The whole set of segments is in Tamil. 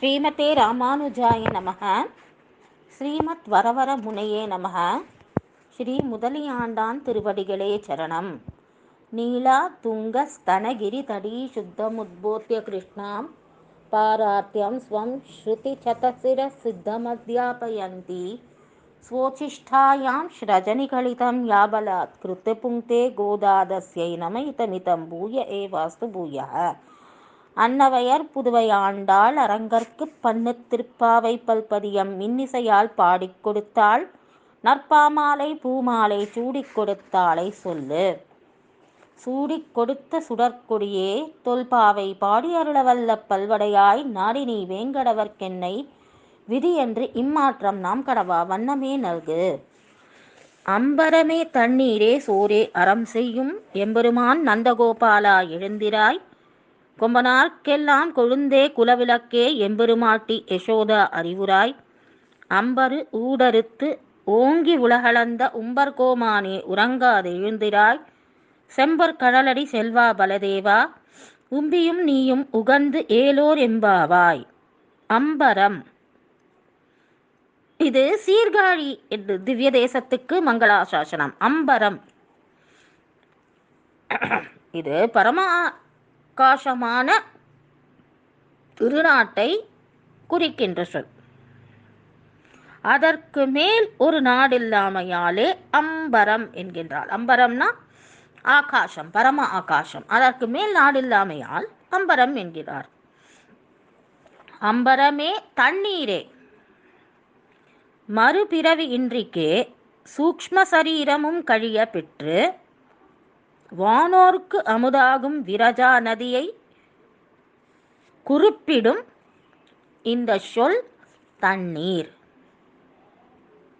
ஸ்ரீமதே ராமானுஜாய நமக. ஸ்ரீமத் வரவர முனையே நமக. ஸ்ரீ முதலியாண்டான் திருவடிகளே சரணம். நீலா துங்க ஸ்தனகிரி தடி சுத்தமுத்போத்திய கிருஷ்ணாம். பாராத்தியம் ஸ்வம் ஸ்ருதி சதசிர சித்தமத்யாபயந்தி. ஸ்வோச்சிஷ்டாயாம் ஸ்ரஜனிகலிதம் யாபலாத் கிருத்து புங்கே கோதாதஸ்யை நம இதமிதம் பூய ஏவாஸ்து பூயः அன்னவையர் புதுவையாண்டாள் அரங்கற்கு பண்ணு திருப்பாவை பல்பதியம் மின்னிசையால் பாடிக் கொடுத்தாள். நற்பாமாலை பூமாலை சூடிக் கொடுத்தாளை சொல்லு. சூடிக் கொடுத்த சுடற்கொடியே தொல்பாவை பாடி அருளவல்ல பல்வடையாய் நாடினி வேங்கடவர்க்கென்னை விதி என்று இம்மாற்றம் நாம் கடவா வண்ணமே நல்கு. அம்பரமே தண்ணீரே சோரே அறம் செய்யும் எம்பெருமான் நந்தகோபாலா எழுந்திராய் கொம்பனார்க்கெல்லாம் கொழுந்தே குலவிளக்கே எம்பெருமாட்டி யசோதா அறிவுராய். அம்பரு ஊடறுத்து ஓங்கி உலகளந்த உம்பர்கோமானே உறங்காது எழுந்திராய். செம்பர் கடலடி செல்வா பலதேவா உம்பியும் நீயும் உகந்து ஏலோர் எம்பாவாய் அம்பரம். இது சீர்காழி என்று திவ்ய தேசத்துக்கு மங்களாசாசனம். அம்பரம். இது பரமா பிரகாசமான திருநாட்டை குறிக்கின்ற சொல். அதற்கு மேல் ஒரு நாடில்லாமையாலே அம்பரம் என்கின்றாள். அம்பரம்னா ஆகாசம் பரம ஆகாசம். அதற்கு மேல் நாடில்லாமையால் அம்பரம் என்கிறார். அம்பரமே தண்ணீரே. மறுபிறவி இன்றிக்கே சூக்ம சரீரமும் கழிய பெற்று வானோர்க்கு அமுதாகும் விரஜா நதியை குறிப்பிடும் இந்த சொல் தண்ணீர்.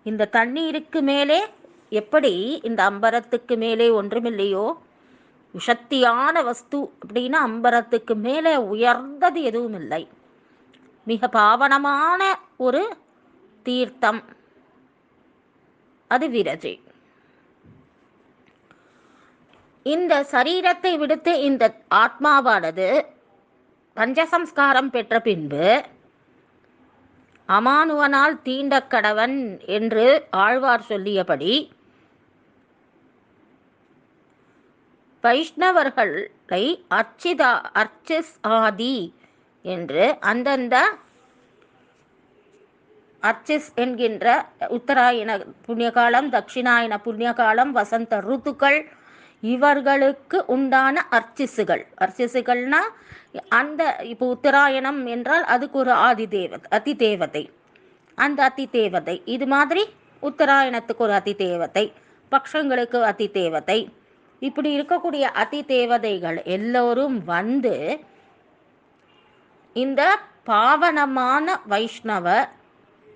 இந்த தண்ணீருக்கு மேலே எப்படி இந்த அம்பரத்துக்கு மேலே ஒன்றுமில்லையோ? சக்தியான வஸ்து அப்படின்னா அம்பரத்துக்கு மேலே உயர்ந்தது எதுவும் இல்லை மிக பாவனமான ஒரு தீர்த்தம். அது விரஜை. இந்த சரீரத்தை விடுத்து இந்த ஆத்மாவானது பஞ்சசம்ஸ்காரம் பெற்ற பின்பு அமானுவனால் தீண்ட கடவன் என்று ஆழ்வார் சொல்லியபடி வைஷ்ணவர்களை அர்ச்சிதா அர்ச்சிஸ் ஆதி என்று அந்தந்த அர்ச்சிஸ் என்கின்ற உத்தராயண புண்ணியகாலம் தட்சிணாயன புண்ணியகாலம் வசந்த ருத்துக்கள் இவர்களுக்கு உண்டான அர்ச்சிசுகள். அர்ச்சிசுகள்னா அந்த இப்போ உத்தராயணம் என்றால் அதுக்கு ஒரு ஆதி தேவ அதி தேவதை அந்த அதி தேவதை இது மாதிரி உத்தராயணத்துக்கு ஒரு அதி தேவதை பக்ஷங்களுக்கு அதி தேவதை இப்படி இருக்கக்கூடிய அதி தேவதைகள் எல்லோரும் வந்து இந்த பாவனமான வைஷ்ணவ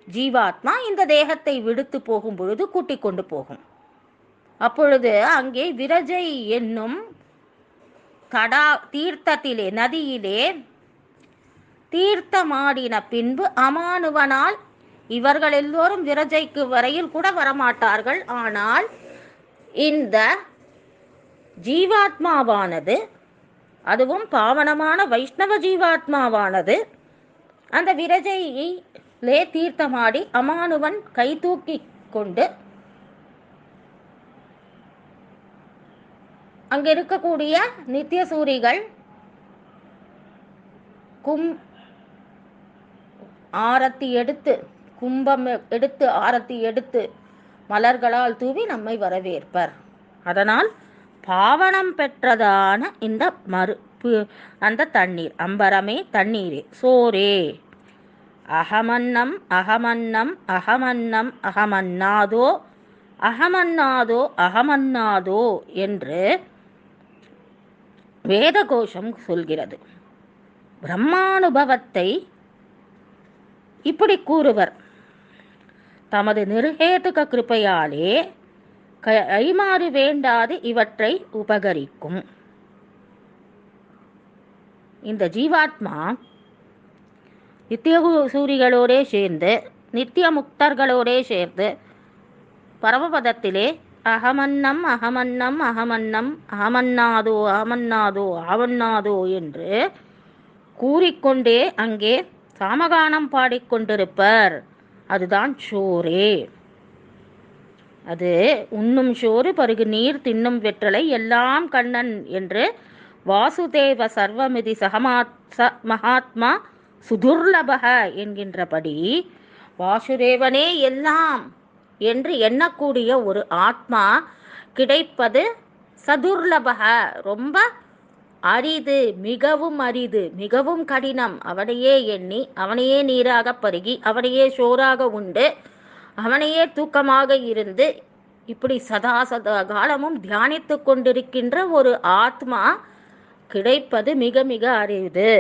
ஜீவாத்மா இந்த தேகத்தை விடுத்து போகும் பொழுது கூட்டிக் கொண்டு போகும். அப்பொழுது அங்கே விரஜை என்னும் தடா தீர்த்தத்திலே நதியிலே தீர்த்தமாடின பின்பு அமானுவனால் இவர்கள் எல்லோரும் விரஜைக்கு வரையில் கூட வரமாட்டார்கள். ஆனால் இந்த ஜீவாத்மாவானது அதுவும் பாவனமான வைஷ்ணவ ஜீவாத்மாவானது அந்த விரஜையிலே தீர்த்தமாடி அமானுவன் கை தூக்கி கொண்டு அங்க இருக்கக்கூடிய நித்திய சூரிகள் கும் ஆரத்தி எடுத்து கும்பம் எடுத்து ஆரத்தி எடுத்து மலர்களால் தூவி நம்மை வரவேற்பர். அதனால் பாவனம் பெற்றதான இந்த மறு அந்த தண்ணீர் அம்பரமே தண்ணீரே சோரே. அகமன்னம் அகமன்னம் அகமன்னம் அகமன்னாதோ அகமன்னாதோ அகமன்னாதோ என்று வேதகோஷம் சொல்கிறது. பிரம்மானுபவத்தை இப்படி கூறுவர். தமது நிருகேதுக கிருப்பையாலே கைமாறு வேண்டாது இவற்றை உபகரிக்கும். இந்த ஜீவாத்மா நித்திய சூரிகளோடே சேர்ந்து நித்திய முக்தர்களோடே சேர்ந்து பரமபதத்திலே அகமன்னம் அகமன்னம் அகமன்னம் அகமன்னாதோ அகமன்னாதோ ஆவன்னாதோ என்று கூறிக்கொண்டே அங்கே சாமகானம் பாடிக்கொண்டிருப்பர் அதுதான் சோரே அது உண்ணும் சோறு பருகு நீர் தின்னும் வெற்றலை எல்லாம் கண்ணன் என்று வாசுதேவ சர்வமிதி சகமாத் ச மகாத்மா சுதுர்லபக என்கின்றபடி வாசுதேவனே எல்லாம் என்று எண்ணக்கூடிய ஒரு ஆத்மா கிடைப்பது சதுர்லபக. ரொம்ப அரிது மிகவும் அரிது மிகவும் கடினம். அவனையே எண்ணி அவனையே நீராக பருகி அவனையே சோறாக உண்டு அவனையே தூக்கமாக இருந்து இப்படி சதா சதா காலமும் தியானித்து கொண்டிருக்கின்ற ஒரு ஆத்மா கிடைப்பது மிக மிக அரிது.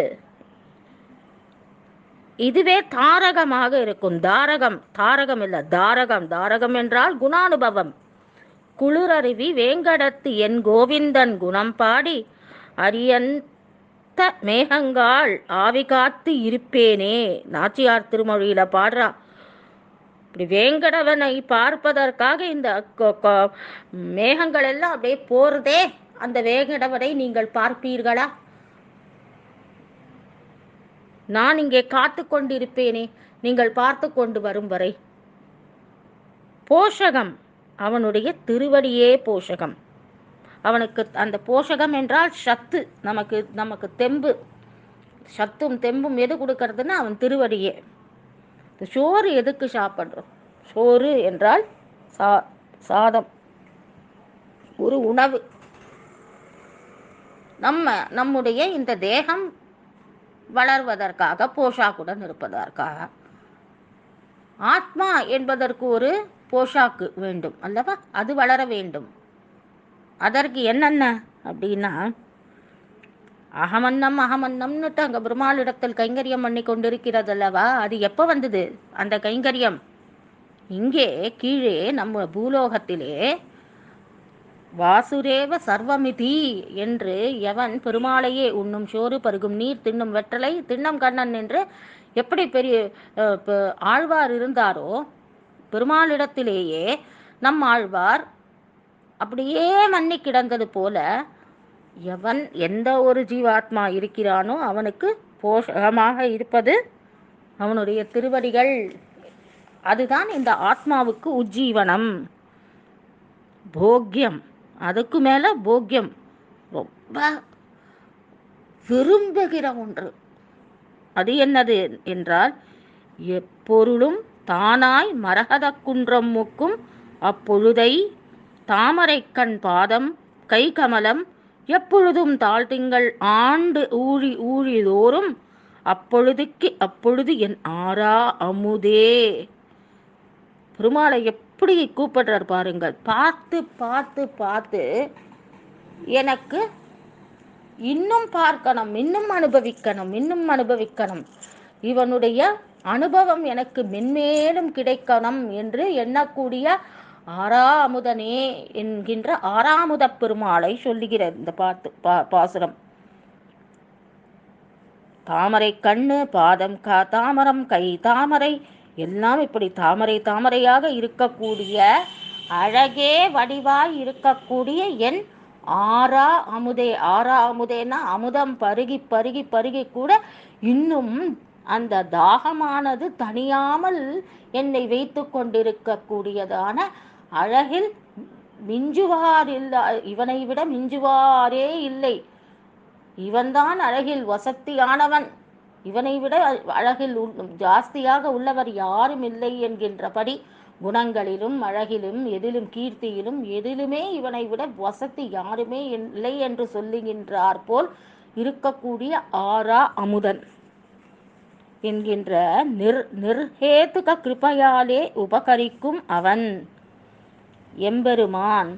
இதுவே தாரகமாக இருக்கும். தாரகம் தாரகம் இல்லை தாரகம். தாரகம் என்றால் குணானுபவம். குளிரருவி வேங்கடத்து என் கோவிந்தன் குணம் பாடி அரியந்த மேகங்கால் ஆவி காத்து இருப்பேனே. நாச்சியார் திருமொழியில பாடுறா இப்படி வேங்கடவனை பார்ப்பதற்காக இந்த கொ- மேகங்கள் எல்லாம் அப்படியே போறதே. அந்த வேங்கடவனை நீங்கள் பார்ப்பீர்களா? நான் இங்கே காத்து கொண்டிருப்பேனே நீங்கள் பார்த்து கொண்டு வரும் வரை. போஷகம் அவனுடைய திருவடியே போஷகம். அவனுக்கு அந்த போஷகம் என்றால் சத்து நமக்கு நமக்கு தெம்பு. சத்தும் தெம்பும் எது கொடுக்கறதுன்னா அவன் திருவடியே. சோறு எதுக்கு சாப்பிட்றோம்? சோறு என்றால் சா சாதம். ஒரு உணவு. நம்ம நம்முடைய இந்த தேகம் வளர்வதற்காக போஷாக்குடன் இருப்பதற்காக ஆத்மா என்பதற்கு ஒரு போஷாக்கு வேண்டும் அல்லவா? அது வளர வேண்டும். அதற்கு என்னென்ன? அப்படின்னா அகமன்னம் அகமன்னம்னுட்டு அங்கே பெருமாளிடத்தில் கைங்கரியம் பண்ணி கொண்டிருக்கிறது அல்லவா அது எப்போ வந்தது? அந்த கைங்கரியம் இங்கே கீழே நம்ம பூலோகத்திலே வாசுரேவ சர்வமிதி என்று எவன் பெருமாளையே உண்ணும் சோறு பருகும் நீர் தின்னும் வெற்றலை தின்னம் கண்ணன் என்று எப்படி பெரிய ஆழ்வார் இருந்தாரோ பெருமாளிடத்திலேயே நம் ஆழ்வார் அப்படியே மன்னி கிடந்தது போல எவன் எந்த ஒரு ஜீவாத்மா இருக்கிறானோ அவனுக்கு போஷகமாக இருப்பது அவனுடைய திருவடிகள். அதுதான் இந்த ஆத்மாவுக்கு உஜ்ஜீவனம். போக்கியம் அதுக்கு மேல போக்கியம். ரொம்ப விரும்புகிற ஒன்று. அது என்னது என்றால் எப்பொருளும் தானாய் மரகத குன்றம் முக்கும் அப்பொழுதை தாமரைக்கண் பாதம் கை கமலம் எப்பொழுதும் தாழ்த்திங்கள் ஆண்டு ஊழி ஊழிதோறும் அப்பொழுதுக்கு அப்பொழுது என் ஆரா அமுதே. பெருமாளை எப்படி கூப்பிடுறார் பாருங்கள். பார்த்து பார்த்து பார்த்து எனக்கு இன்னும் பார்க்கணும் இன்னும் அனுபவிக்கணும் இன்னும் அனுபவிக்கணும். இவனுடைய அனுபவம் எனக்கு மென்மேலும் கிடைக்கணும் என்று எண்ணக்கூடிய ஆறாமுதனே என்கின்ற ஆறாமுத பெருமாளை சொல்லுகிற இந்த பாத்து பா பாசுரம். தாமரை கண்ணு பாதம் கா தாமரம் கை தாமரை எல்லாம் இப்படி தாமரை தாமரையாக இருக்கக்கூடிய அழகே வடிவாய் இருக்கக்கூடிய என் ஆறா அமுதே ஆறா அமுதேனா அமுதம் பருகி பருகி பருகி கூட இன்னும் அந்த தாகமானது தனியாமல் என்னை வைத்து கொண்டிருக்கக்கூடியதான அழகில் மிஞ்சுவார் இல்லை இவனை விட மிஞ்சுவாரே இல்லை. இவன்தான் அழகில் வசத்தியானவன். இவனை விட அழகில் உள்- ஜாஸ்தியாக உள்ளவர் யாரும் இல்லை என்கின்றபடி குணங்களிலும் அழகிலும் எதிலும் கீர்த்தியிலும் எதிலுமே இவனை விட வசதி யாருமே இல்லை என்று சொல்லுகின்றார் போல் இருக்கக்கூடிய ஆரா அமுதன் என்கின்ற நிர் நிர்ஹேதுக கிருபையாலே உபகரிக்கும் அவன். எம்பெருமான்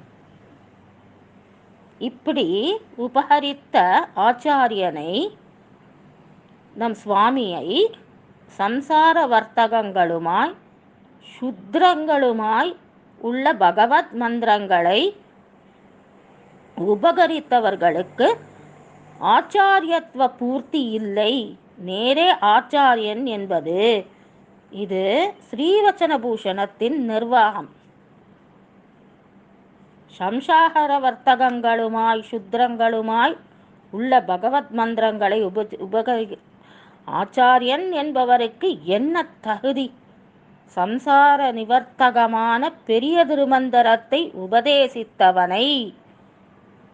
இப்படி உபகரித்த ஆச்சாரியனை நம் சுவாமியை சம்சார வர்த்தகங்களுமாய் சுத்ரங்களுமாய் உள்ள பகவத் மந்திரங்களை உபகரித்தவர்களுக்கு ஆச்சாரியத்துவ பூர்த்தி இல்லை. நேரே ஆச்சாரியன் என்பது. இது ஸ்ரீவச்சன பூஷணத்தின் நிர்வாகம். சம்சாகர வர்த்தகங்களுமாய் சுத்ரங்களுமாய் உள்ள பகவத் மந்திரங்களை உப உபகரி ஆச்சாரியன் என்பவருக்கு என்ன தகுதி? சம்சார நிவர்த்தகமான பெரிய திருமந்தரத்தை உபதேசித்தவனை.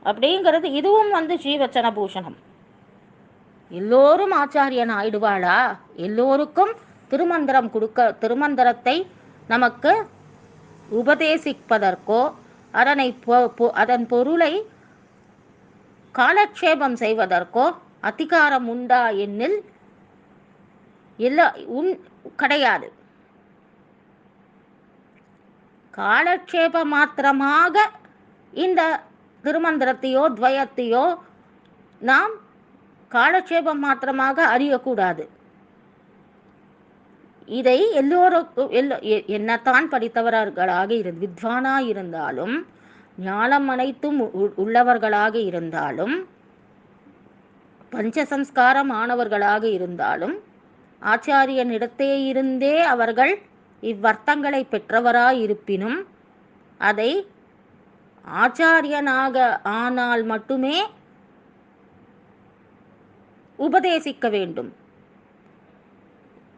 அப்படிங்கிறது இதுவும் வந்து ஸ்ரீவச்சன பூஷணம் எல்லோரும் ஆச்சாரியன் ஆயிடுவாளா? எல்லோருக்கும் திருமந்திரம் கொடுக்க திருமந்திரத்தை நமக்கு உபதேசிப்பதற்கோ அதனை பொ- அதன் பொருளை காலக்ஷேபம் செய்வதற்கோ அதிகாரம் உண்டா என்னில் எல்லா உன் கிடையாது. காலக்ஷேப மாத்திரமாக இந்த திருமந்திரத்தையோ துவயத்தையோ நாம் காலக்ஷேபம் மாத்திரமாக அறியக்கூடாது. இதை எல்லோருக்கும் எல்லோ எ- என்னத்தான் படித்தவர்களாக இருந்து வித்வானாக இருந்தாலும் ஞானம் அனைத்தும் உ- உள்ளவர்களாக இருந்தாலும் பஞ்சசம்ஸ்காரம் ஆனவர்களாக இருந்தாலும் ஆச்சாரியனிடத்தே இருந்தே அவர்கள் இவ்வர்த்தங்களை பெற்றவராய் இருப்பினும் அதை ஆச்சாரியனாக ஆனால் மட்டுமே உபதேசிக்க வேண்டும்.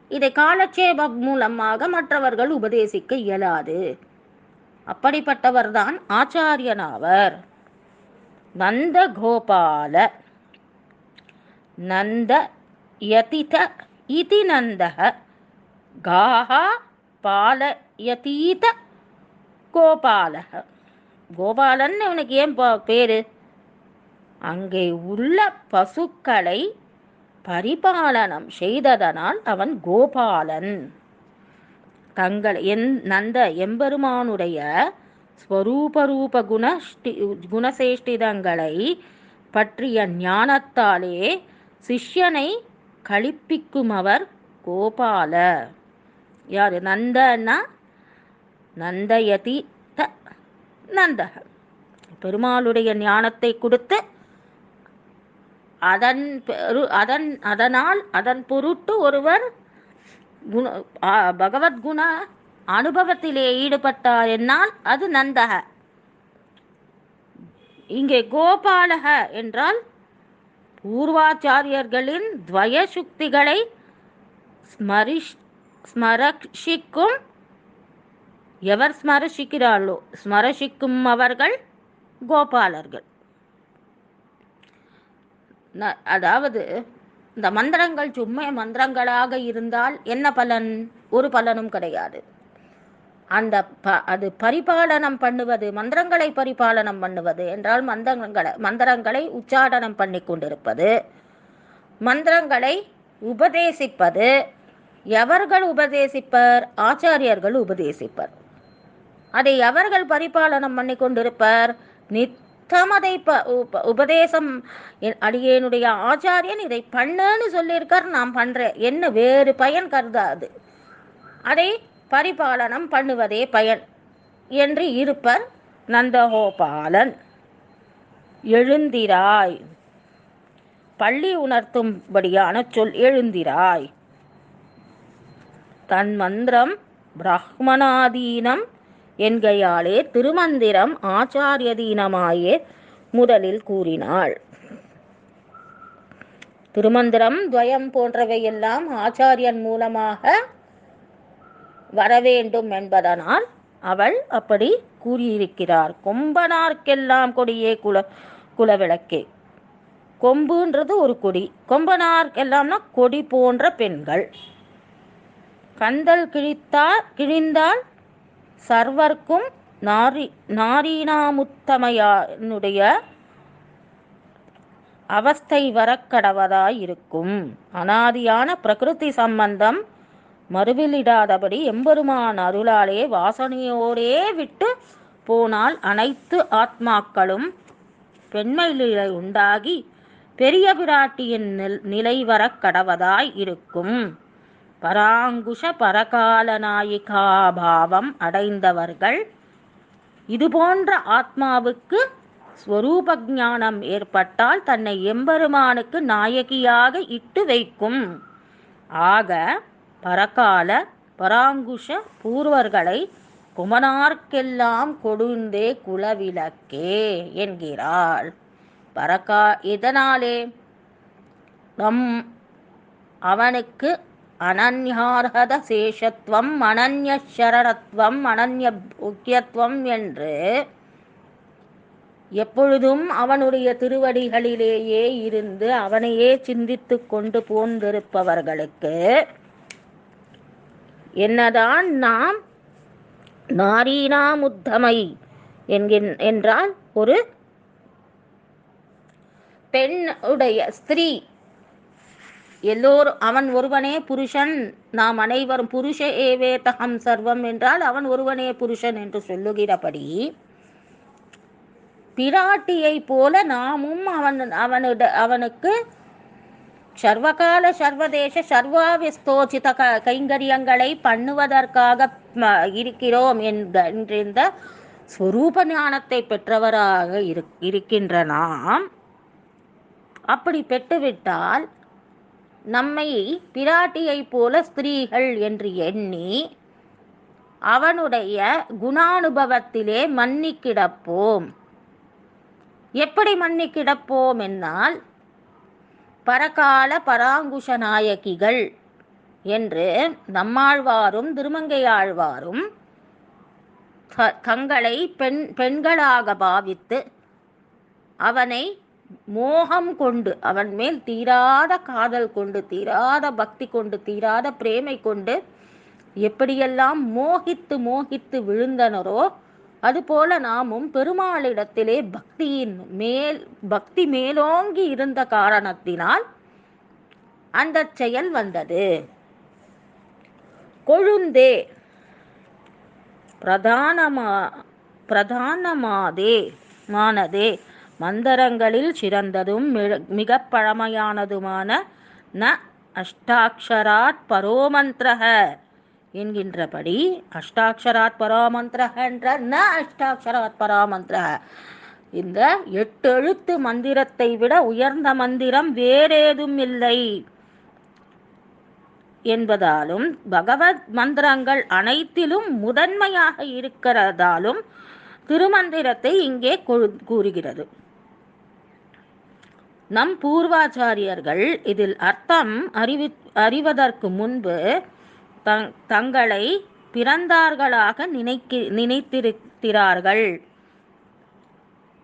இதை காலட்சேபம் மூலமாக மற்றவர்கள் உபதேசிக்க இயலாது. அப்படிப்பட்டவர்தான் ஆச்சாரியனாவர். நந்த கோபால நந்த யதித இதி நந்தக காஹா பாலயதீத கோபாலக கோபாலன் இவனுக்கு ஏன் ப- பேரு? அங்கே உள்ள பசுக்களை பரிபாலனம் செய்ததனால் அவன் கோபாலன். தங்கள் என் நந்த எம்பெருமானுடைய ஸ்வரூபரூப குணஷ்டி குணசேஷ்டிதங்களை பற்றிய ஞானத்தாலே சிஷ்யனை களிப்பிக்குமவர் கோபால. யார்? நந்தன்னா நந்தயதி த நந்தக பெருமாளுடைய ஞானத்தை கொடுத்து அதன் பெரு அதன் அதனால் அதன் பொருட்டு ஒருவர் குண பகவத்குண அனுபவத்திலே ஈடுபட்டார் என்னால் அது நந்தக இங்கே கோபாலக என்றால் பூர்வாச்சாரியர்களின் துவய சுக்திகளை ஸ்மரிஷ் ஸ்மரஷிக்கும் எவர் ஸ்மரஷிக்கிறாளோ? ஸ்மரசிக்கும் அவர்கள் கோபாலர்கள். ந- அதாவது இந்த மந்திரங்கள் சும்மா மந்திரங்களாக இருந்தால் என்ன பலன்? ஒரு பலனும் கிடையாது. அந்த ப அது பரிபாலனம் பண்ணுவது மந்திரங்களை பரிபாலனம் பண்ணுவது என்றால் மந்திரங்களை மந்திரங்களை உச்சாடனம் பண்ணி கொண்டிருப்பது மந்திரங்களை உபதேசிப்பது எவர்கள் உபதேசிப்பர்? ஆச்சாரியர்கள் உபதேசிப்பர். அதை எவர்கள் பரிபாலனம் பண்ணி கொண்டிருப்பர்? நித்தம் அதை ப உபதேசம் என் அடியேனுடைய ஆச்சாரியன் இதை பண்ணுன்னு சொல்லியிருக்கார் நான் பண்ணுறேன் என்ன வேறு பயன் கருதாது. அதை பரிபாலனம் பண்ணுவதே பயன் என்று இருப்பர் நந்தகோபாலன். எழுந்திராய். பள்ளி உணர்த்தும்படியான சொல் எழுந்திராய். தன் மந்திரம் பிரஹ்மணாதீனம் என்கையாலே திருமந்திரம் ஆச்சாரியதீனமாயே முதலில் கூறினாள். திருமந்திரம் துவயம் போன்றவையெல்லாம் ஆச்சாரியன் மூலமாக வரவேண்டும் என்பதனால் அவள் அப்படி கூறியிருக்கிறார். கொம்பனார்க்கெல்லாம் கொடியே குல குலவிளக்கே. கொம்புன்றது ஒரு கொடி. கொம்பனார்க்கெல்லாம்னா கொடி போன்ற பெண்கள். கந்தல் கிழித்தார் கிழிந்தால் சர்வர்க்கும் நாரி நாரீனாமுத்தமையானுடைய அவஸ்தை வரக்கடவதாய் இருக்கும் அனாதியான பிரகிருதி சம்பந்தம் மறுவிலிடாதபடி எம்பெருமான் அருளாலே வாசனையோடே விட்டு போனால் அனைத்து ஆத்மாக்களும் பெண்மையிலே உண்டாகி பெரிய பிராட்டியின் நில்- நிலை வர கடவதாய் இருக்கும். பராங்குஷ பரகால நாயிகாபாவம் அடைந்தவர்கள் இதுபோன்ற ஆத்மாவுக்கு ஸ்வரூப ஞானம் ஏற்பட்டால் தன்னை எம்பெருமானுக்கு நாயகியாக இட்டு வைக்கும். ஆக பரகால பராங்குஷ பூர்வர்களை குமனார்க்கெல்லாம் கொடுந்தே குலவிளக்கே என்கிறாள். பரகா இதனாலே நம் அவனுக்கு அனன்யார்ஹத சேஷத்துவம் அனன்ய சரணத்துவம் அனன்ய முக்கியத்துவம் என்று எப்பொழுதும் அவனுடைய திருவடிகளிலேயே இருந்து அவனையே சிந்தித்து கொண்டு போந்திருப்பவர்களுக்கு என்னதான் நாம் நாரீனாமுத்தமை என்றால் ஒரு பெண்ணுடைய உடைய ஸ்திரீ. எல்லோரும் அவன் ஒருவனே புருஷன் நாம் அனைவரும் புருஷ ஏவே தகம் சர்வம் என்றால் அவன் ஒருவனே புருஷன் என்று சொல்லுகிறபடி பிராட்டியை போல நாமும் அவன் அவனுட அவனுக்கு சர்வகால சர்வதேச சர்வாவிஸ்தோச்சித க கைங்கரியங்களை பண்ணுவதற்காக ம, இருக்கிறோம் என்கின்ற ஸ்வரூப ஞானத்தை பெற்றவராக இரு இருக்கின்ற நாம். அப்படி பெற்றுவிட்டால் நம்மை பிராட்டியைப் போல ஸ்திரீகள் என்று எண்ணி அவனுடைய குணானுபவத்திலே மன்னி கிடப்போம் எப்படி மன்னி கிடப்போம் என்னால் பரகால பராங்குஷ நாயகிகள் என்று நம்மாழ்வாரும் திருமங்கையாழ்வாரும் தங்களை பெண் பெண்களாக பாவித்து அவனை மோகம் கொண்டு அவன் மேல் தீராத காதல் கொண்டு தீராத பக்தி கொண்டு தீராத பிரேமை கொண்டு எப்படியெல்லாம் மோகித்து மோகித்து விழுந்தனரோ அதுபோல நாமும் பெருமாளிடத்திலே பக்தியின் மேல் பக்தி மேலோங்கி இருந்த காரணத்தினால் அந்த செயல் வந்தது. கொழுந்தே பிரதானமா பிரதானமாதே மானதே மந்தரங்களில் சிறந்ததும் மிக- பழமையானதுமான ந அஷ்டாட்சராத் பரோமந்திரக என்கின்றபடி அஷ்டாட்சராத் பராமந்திரக என்ற ந அஷ்டாட்சராத் பராமந்திரக இந்த எட்டு எழுத்து மந்திரத்தை விட உயர்ந்த மந்திரம் வேறேதும் இல்லை. என்பதாலும் பகவத் மந்திரங்கள் அனைத்திலும் முதன்மையாக இருக்கிறதாலும் திருமந்திரத்தை இங்கே கூறுகிறது. நம் பூர்வாச்சாரியர்கள் இதில் அர்த்தம் அறிவி அறிவதற்கு முன்பு தங்களை பிறந்தார்களாக நினைக்கி நினைத்திருக்கிறார்கள்.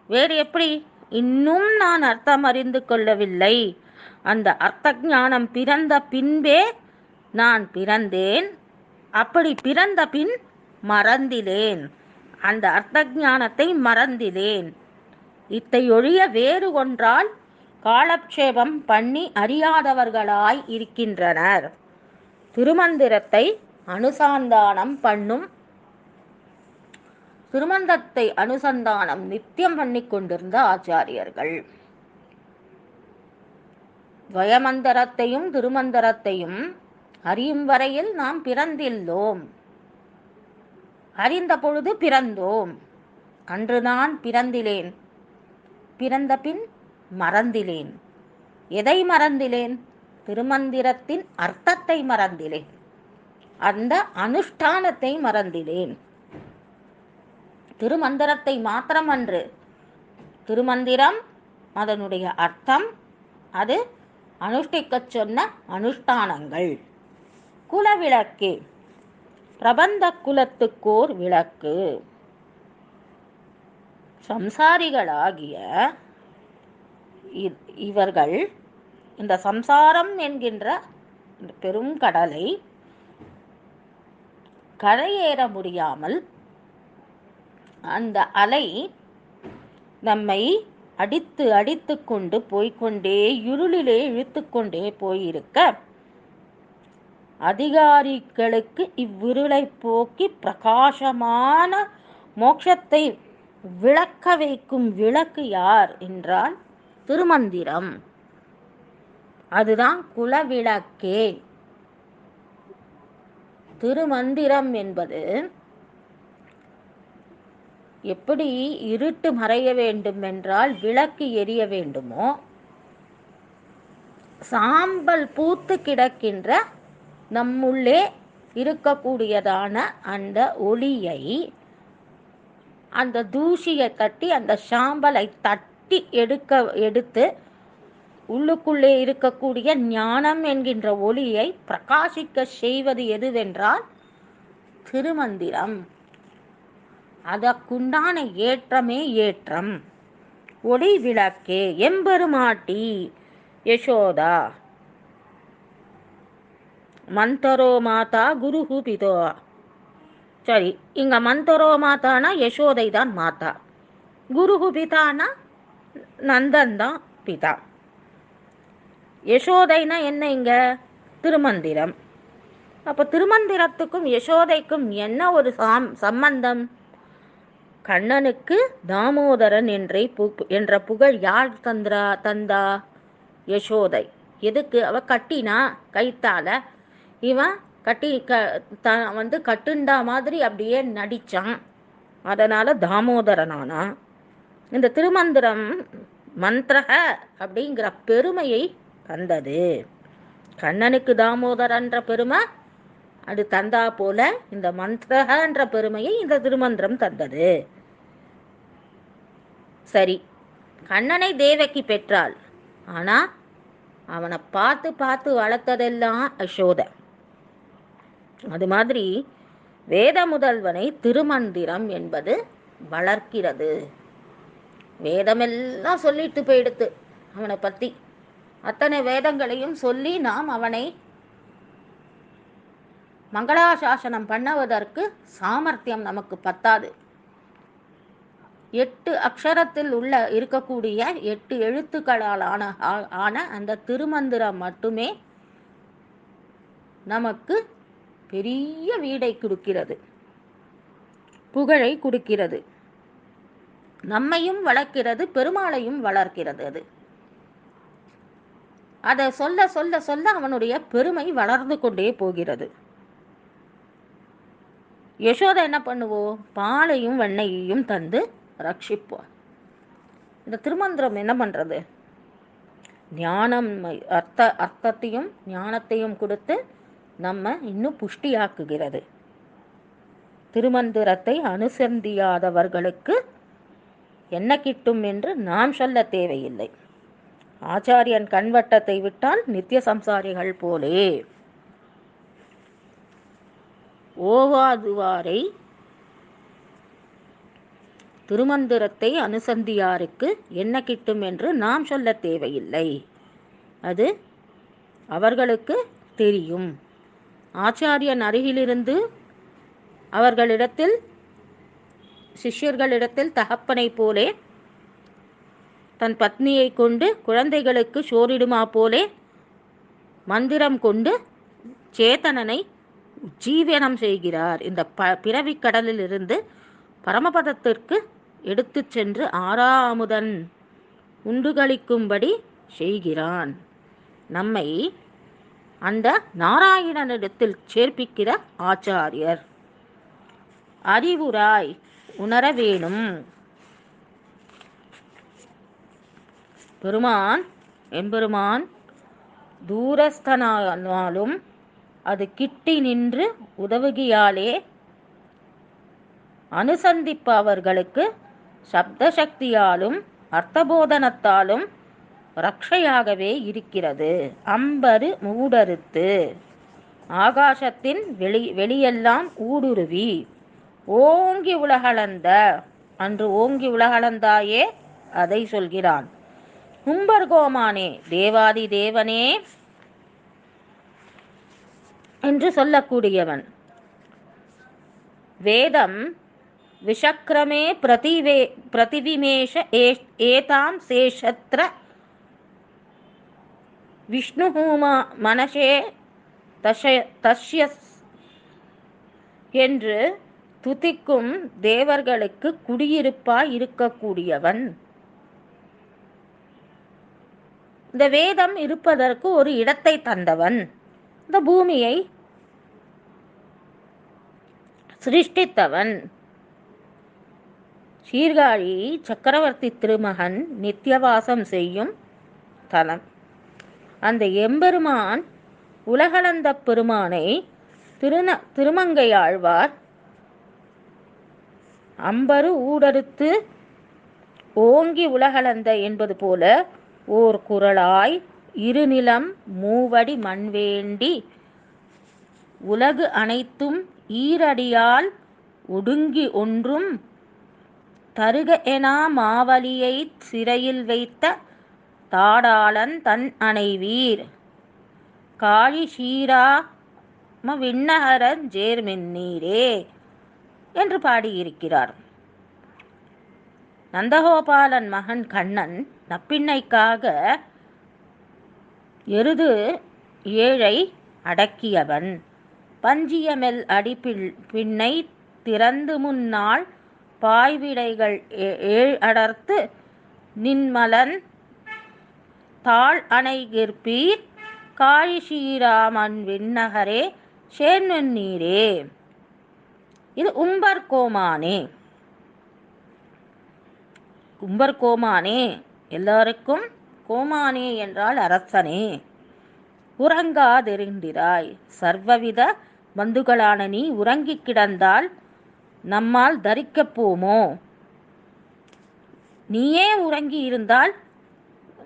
வேறு எப்படி? இன்னும் நான் அர்த்தம் அறிந்து கொள்ளவில்லை. அந்த அர்த்த ஞானம் பிறந்த பின்பே நான் பிறந்தேன். அப்படி பிறந்த பின் மறந்திலேன். அந்த அர்த்த ஞானத்தை மறந்திலேன் இத்தையொழிய வேறு ஒன்றால் காலக்ஷேபம் பண்ணி அறியாதவர்களாய் இருக்கின்றனர். திருமந்திரத்தை அனுசந்தானம் பண்ணும். திருமந்தத்தை அனுசந்தானம் நித்தியம் பண்ணி கொண்டிருந்த ஆச்சாரியர்கள். துவயமந்தரத்தையும் திருமந்தரத்தையும் அறியும் வரையில் நாம் பிறந்தில்லோம். அறிந்த பொழுது பிறந்தோம். அன்று நான் பிறந்திலேன். பிறந்த பின் மறந்திலேன். எதை மறந்திலேன்? திருமந்திரத்தின் அர்த்தத்தை மறந்திலேன். அந்த அனுஷ்டானத்தை மறந்திலேன். திருமந்திரத்தை மாத்திரமன்று. திருமந்திரம் அதனுடைய அர்த்தம் அது அனுஷ்டிக்கச் சொன்ன அனுஷ்டானங்கள். குலவிளக்கு. பிரபந்த குலத்துக்கோர் விளக்கு. சம்சாரிகளாகிய இ- இவர்கள் இந்த சம்சாரம் என்கின்ற பெரும் கடலை கரையேற முடியாமல் அந்த அலை நம்மை அடித்து அடித்து கொண்டு போய்க்கொண்டே இருளிலே இழுத்துக்கொண்டே போயிருக்க அதிகாரிகளுக்கு இவ்விருளை போக்கி பிரகாசமான மோட்சத்தை விளக்க வைக்கும் விளக்கு யார்? என்றால் திருமந்திரம். அதுதான் குலவிளக்கே. திருமந்திரம் என்பது எப்படி இருட்டு மறைய வேண்டும் என்றால் விளக்கு எரிய வேண்டுமோ சாம்பல் பூத்து கிடக்கின்ற நம்முள்ளே இருக்கக்கூடியதான அந்த ஒளியை அந்த தூசியை தட்டி அந்த சாம்பலை தட்டி எடுக்க எடுத்து உள்ளுக்குள்ளே இருக்கக்கூடிய ஞானம் என்கின்ற ஒளியை பிரகாசிக்க செய்வது எதுவென்றால் திருமந்திரம். அதற்குண்டான ஏற்றமே ஏற்றம். ஒளி விளக்கே எம்பெருமாட்டி யசோதா. மந்தரோ மாதா குருஹு பிதோ. சரி இங்க மந்தரோ மாதானா யசோதை தான் மாதா. குருஹு பிதானா நந்தன் தான் பிதா. யசோதைனா என்ன இங்க? திருமந்திரம். அப்போ திருமந்திரத்துக்கும் யசோதைக்கும் என்ன ஒரு சாம் சம்பந்தம்? கண்ணனுக்கு தாமோதரன் என்றே பு என்ற புகழ் யார் தந்திரா தந்தா? யசோதை. எதுக்கு? அவ கட்டினா கைத்தால. இவன் கட்டி க த வந்து கட்டுண்டா மாதிரி அப்படியே நடிச்சான். அதனால தாமோதரனானா. இந்த திருமந்திரம் மந்திரக அப்படிங்கிற பெருமையை தந்தது கண்ணனுக்கு தாமோதர் என்ற பெருமை அது தந்தா போல இந்த மந்திரகன்ற பெருமையை இந்த திருமந்திரம் தந்தது. சரி கண்ணனை தேவகி பெற்றாள். ஆனா அவனை பார்த்து பார்த்து வளர்த்ததெல்லாம் அசோத. அது மாதிரி வேத முதல்வனை திருமந்திரம் என்பது வளர்க்கிறது. வேதமெல்லாம் சொல்லிட்டு போயிடுத்து அவனை பற்றி அத்தனை வேதங்களையும் சொல்லி நாம் அவனை மங்களாசாசனம் பண்ணுவதற்கு சாமர்த்தியம் நமக்கு பத்தாது. எட்டு அக்ஷரத்தில் உள்ள இருக்கக்கூடிய எட்டு எழுத்துக்களால் ஆன ஆ- ஆன அந்த திருமந்திரம் மட்டுமே நமக்கு பெரிய வீடை கொடுக்கிறது. புகழை கொடுக்கிறது. நம்மையும் வளர்க்கிறது பெருமாளையும் வளர்க்கிறது அது. அதை சொல்ல சொல்ல சொல்ல அவனுடைய பெருமை வளர்ந்து கொண்டே போகிறது. யசோதா என்ன பண்ணுவோம் பாலையும் வெண்ணையையும் தந்து ரட்சிப்போம் இந்த திருமந்திரம் என்ன பண்றது? ஞானம் அர்த்த அர்த்தத்தையும் ஞானத்தையும் கொடுத்து நம்ம இன்னும் புஷ்டியாக்குகிறது. திருமந்திரத்தை அனுசந்தியாதவர்களுக்கு என்ன கிட்டும் என்று நாம் சொல்ல தேவையில்லை. ஆச்சாரியன் கண்வட்டத்தை விட்டால் நித்திய சம்சாரிகள் போலே. ஓவாதுவாரை திருமந்திரத்தை அனுசந்தியாருக்கு என்ன கிட்டும் என்று நாம் சொல்ல தேவையில்லை. அது அவர்களுக்கு தெரியும். ஆச்சாரியன் அருகிலிருந்து அவர்களிடத்தில் சிஷ்யர்களிடத்தில் தகப்பனைப் போலே தன் பத்னியை கொண்டு குழந்தைகளுக்கு சோறிடுமா போலே மந்திரம் கொண்டு சேத்தனனை ஜீவனம் செய்கிறார். இந்த ப பிறவிக் கடலிலிருந்து பரமபதத்திற்கு எடுத்துச் சென்று ஆறாமுதன் உண்டுகளிக்கும்படி செய்கிறான். நம்மை அந்த நாராயணனிடத்தில் சேர்ப்பிக்கிற ஆச்சாரியர். அறிவுராய் உணர வேணும். பெருமான் எம்பெருமான் தூரஸ்தனானாலும் அது கிட்டி நின்று உதவுகியாலே அனுசந்திப்பவர்களுக்கு சப்த சக்தியாலும் அர்த்தபோதனத்தாலும் ரக்ஷையாகவே இருக்கிறது. அம்பரு மூடறுத்து ஆகாசத்தின் வெளி வெளியெல்லாம் ஊடுருவி ஓங்கி உலகளந்த அன்று ஓங்கி உலகளந்தாயே அதை சொல்கிறான். கும்பர்கோமானே தேவாதி தேவனே என்று சொல்லக்கூடியவன். வேதம் விஷக்ரமே பிரதிவே பிரதிவிமேஷ ஏ- ஏதாம் சேஷத்ர விஷ்ணுஹூமா மனசே தஷ தஷ்யஸ் என்று துதிக்கும் தேவர்களுக்கு குடியிருப்பாய் இருக்கக்கூடியவன். இந்த வேதம் இருப்பதற்கு ஒரு இடத்தை தந்தவன். இந்த பூமியை சிருஷ்டித்தவன். சீர்காழி சக்கரவர்த்தி திருமகன் நித்தியவாசம் செய்யும் தலம். அந்த எம்பெருமான் உலகளந்த பெருமானை திருந திருமங்கையாழ்வார் அம்பரு ஊடறுத்து ஓங்கி உலகளந்த என்பது போல ஓர் குரலாய் இருநிலம் மூவடி மண்வேண்டி உலகு அனைத்தும் ஈரடியால் ஒடுங்கி ஒன்றும் தருக எனா மாவலியைச் சிறையில் வைத்த தாடாளன் தன் அணைவீர். காளி சீராம விண்ணகரன் ஜேர்மென்னீரே என்று பாடியிருக்கிறார். நந்தகோபாலன் மகன் கண்ணன் நப்பிண்ணைக்காக எருது ஏழை அடக்கியவன். பஞ்சியமெல் அடிப்பில் பின்னை திறந்து முன்னாள் பாய்விடைகள் ஏழ் அடர்த்து நின்மலன் தாழ் அணைகிற்பீர் காழி ஸ்ரீராமன் விண்ணகரே சேர்நீரே இது உம்பர் கோமானே. உம்பர் கோமானே. எல்லாருக்கும் கோமானே என்றால் அரசனே. உறங்காதிருந்திராய். சர்வவித பந்துகளான நீ உறங்கிக் கிடந்தால் நம்மால் தரிக்கப் போமோ? நீயே உறங்கி இருந்தால்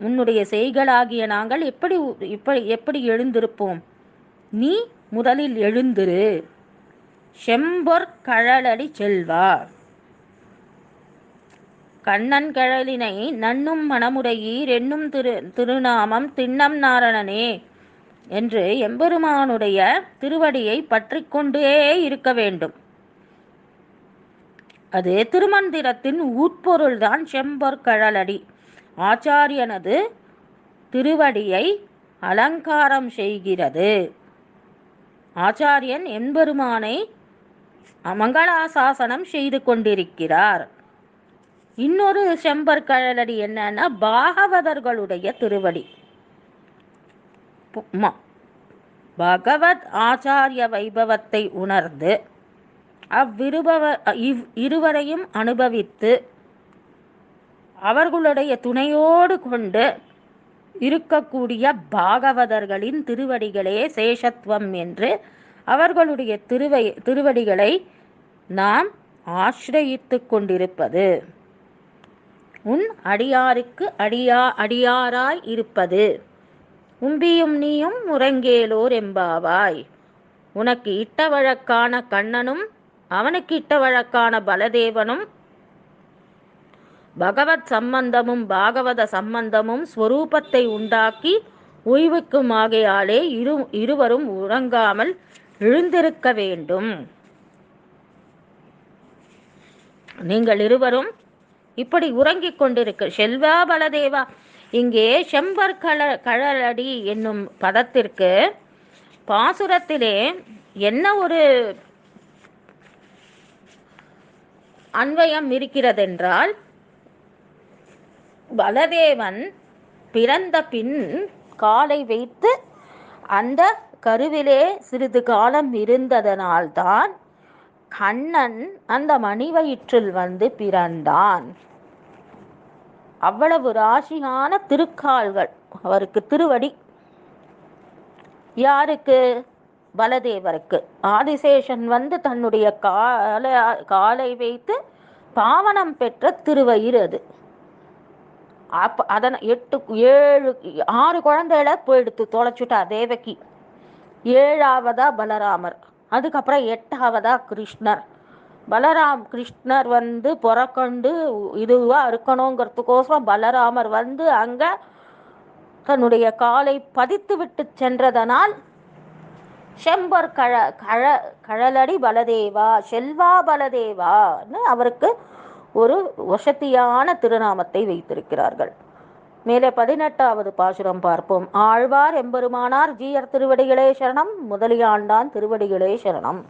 உன்னுடைய செய்களாகிய நாங்கள் எப்படி இப்படி எப்படி எழுந்திருப்போம்? நீ முதலில் எழுந்திரு. செம்பொற் கழலடி செல்வா கண்ணன் கழலினை நன்னும் மனமுடையீர் என்னும் திரு திருநாமம் திண்ணம் நாரணனே என்று எம்பெருமானுடைய திருவடியை பற்றி கொண்டே இருக்க வேண்டும். அது திருமந்திரத்தின் உட்பொருள்தான் செம்பொற்கழலடி ஆச்சாரியனது திருவடியை அலங்காரம் செய்கிறது. ஆச்சாரியன் எம்பெருமானை மங்களாசாசனம் செய்து கொண்டிருக்கிறார். இன்னொரு செம்பற்கழலடி என்னன்னா பாகவதர்களுடைய திருவடி. பகவத் ஆச்சாரிய வைபவத்தை உணர்ந்து அவ்விருபவ இவ் இருவரையும் அனுபவித்து அவர்களுடைய துணையோடு கொண்டு இருக்கக்கூடிய பாகவதர்களின் திருவடிகளே சேஷத்துவம் என்று அவர்களுடைய திருவை திருவடிகளை நாம் ஆசிரயித்து கொண்டிருப்பது. உன் அடியாருக்கு அடியா அடியாராய் இருப்பது. உம்பியும் நீயும் முரங்கேலோர் எம்பாவாய். உனக்கு இட்ட வழக்கான கண்ணனும் அவனுக்கு இட்ட வழக்கான பலதேவனும் பகவத் சம்பந்தமும் பாகவத சம்பந்தமும் ஸ்வரூபத்தை உண்டாக்கி ஓய்வுக்கும் ஆகையாலே இரு இருவரும் உறங்காமல் எழுந்திருக்க வேண்டும். நீங்கள் இருவரும் இப்படி உறங்கிக் கொண்டிருக்கு. செல்வா பலதேவா இங்கே செம்பர் கழ கழலடி என்னும் பதத்திற்கு பாசுரத்திலே என்ன ஒரு அன்வயம் இருக்கிறதென்றால் பலதேவன் பிறந்த பின் காலை வைத்து அந்த கருவிலே சிறிது காலம் இருந்ததனால்தான் கண்ணன் அந்த மணிவயிற்றில் வந்து பிறந்தான். அவ்வளவு ராசியான திருக்கால்கள் அவருக்கு திருவடி. யாருக்கு? பலதேவருக்கு. ஆதிசேஷன் வந்து தன்னுடைய கால காலை வைத்து பாவனம் பெற்ற திருவயிறு அது. அப்ப அதனை எட்டு ஏழு ஆறு குழந்தைகளை போயிடுத்து தொலைச்சுட்டா தேவகி. ஏழாவதா பலராமர். அதுக்கப்புறம் எட்டாவதா கிருஷ்ணர். பலராம் கிருஷ்ணர் வந்து பிறக்கண்டு இதுவாக இருக்கணுங்கிறதுக்கோசரம் பலராமர் வந்து அங்கே தன்னுடைய காலை பதித்து விட்டு சென்றதனால் செம்பர் கழ கழ கழலடி பலதேவா செல்வா பலதேவான்னு அவருக்கு ஒரு வசதியான திருநாமத்தை வைத்திருக்கிறார்கள். மேலே பதினெட்டாவது பாசுரம் பார்ப்போம். ஆழ்வார் எம்பெருமானார் ஜீயர் திருவடிகளே சரணம் முதலியாண்டான் திருவடிகளே சரணம்.